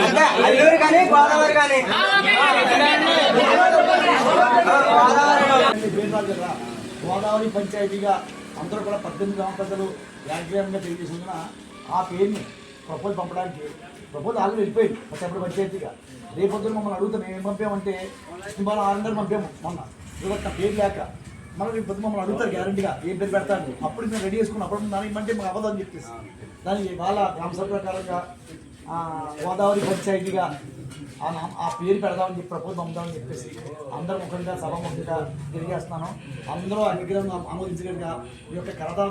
అంటే అల్లూరు కానీ గోదావరి కానీ గోదావరి గోదావరి పంచాయతీగా అందరూ కూడా పద్దెనిమిది గ్రామ ప్రజలు యాక్టివ్గా తెలియజేసిన ఆ పేరుని ప్రపోజ్ పంపడానికి ప్రపోజ్ ఆల్రెడీ వెళ్ళిపోయింది. చెప్పడం పంచాయతీగా రేపొద్దున మమ్మల్ని అడుగుతాం మేము ఏం పంపామంటే? ఇవాళ ఆరున్నర పంపాము మొన్న. ఇవ్వక పేరు లేక. మళ్ళీ రేపు పొద్దున మమ్మల్ని అడుగుతారు గ్యారంటీగా ఏం పేరు పెడతాను అప్పుడు మేము రెడీ చేసుకున్నాం అప్పుడు దానికి ఇవ్వమంటే మాకు అవ్వదు అని చెప్పేసి. దానికి వాళ్ళ గ్రామ సభ ప్రకారంగా గోదావరి పంచాయతీగా ఆ ఆ పేరు పెడదామని చెప్పి ప్రపోజ్ పంపుదామని చెప్పేసి అందరూ ముఖ్యంగా సభ ముఖంగా తిరిగేస్తున్నాను. అందరూ అనుగ్రహం విగ్రహం ఆమోదించగలిగా ఈ యొక్క కరదా